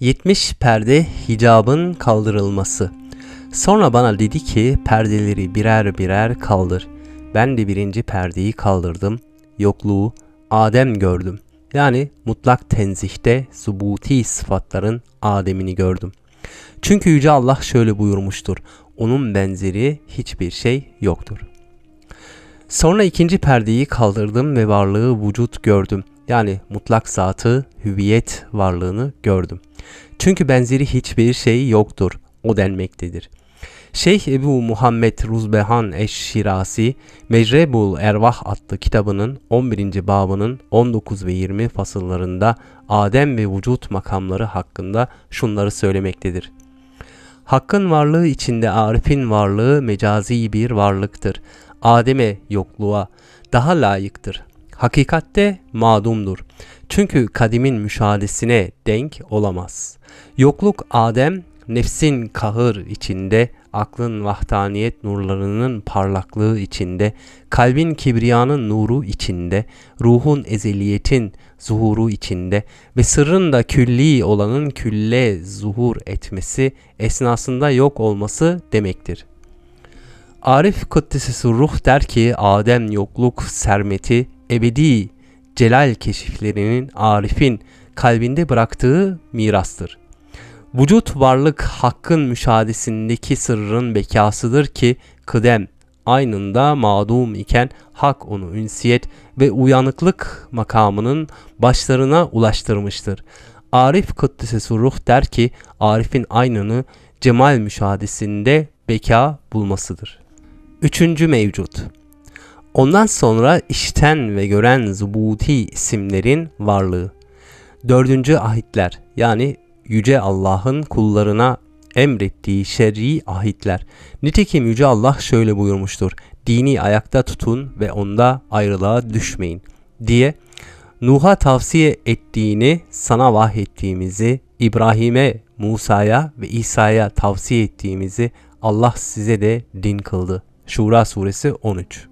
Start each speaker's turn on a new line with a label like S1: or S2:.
S1: 70 perde hicabın kaldırılması. Sonra bana dedi ki perdeleri birer birer kaldır. Ben de birinci perdeyi kaldırdım. Yokluğu Adem gördüm. Yani mutlak tenzihte subuti sıfatların Adem'ini gördüm. Çünkü Yüce Allah şöyle buyurmuştur. Onun benzeri hiçbir şey yoktur. Sonra ikinci perdeyi kaldırdım ve varlığı vücut gördüm. Yani mutlak zatı, hüviyet varlığını gördüm. Çünkü benzeri hiçbir şey yoktur. O denmektedir. Şeyh Ebu Muhammed Ruzbehan Eş-Şirasi, Mecrebul Ervah adlı kitabının 11. babının 19 ve 20 fasıllarında Adem ve vücut makamları hakkında şunları söylemektedir. Hakkın varlığı içinde Arif'in varlığı mecazi bir varlıktır. Adem'e yokluğa daha layıktır. Hakikatte madumdur. Çünkü kadimin müşahadesine denk olamaz. Yokluk Adem nefsin kahır içinde, aklın vahdaniyet nurlarının parlaklığı içinde, kalbin kibriyanın nuru içinde, ruhun ezeliyetin zuhuru içinde ve sırrın da külli olanın külle zuhur etmesi esnasında yok olması demektir. Arif Kuddisesi Ruh der ki Adem yokluk sermeti ebedi celal keşiflerinin Arif'in kalbinde bıraktığı mirastır. Vücut varlık hakkın müşahadesindeki sırrın bekasıdır ki kıdem aynında mağdum iken hak onu ünsiyet ve uyanıklık makamının başlarına ulaştırmıştır. Arif Kuddisesi Ruh der ki Arif'in aynını cemal müşahadesinde beka bulmasıdır. Üçüncü mevcut. Ondan sonra işten ve gören zubuti isimlerin varlığı. Dördüncü ahitler yani Yüce Allah'ın kullarına emrettiği şer'i ahitler. Nitekim Yüce Allah şöyle buyurmuştur. Dini ayakta tutun ve onda ayrılığa düşmeyin diye Nuh'a tavsiye ettiğini sana vahyettiğimizi, İbrahim'e, Musa'ya ve İsa'ya tavsiye ettiğimizi Allah size de din kıldı. Şura suresi 13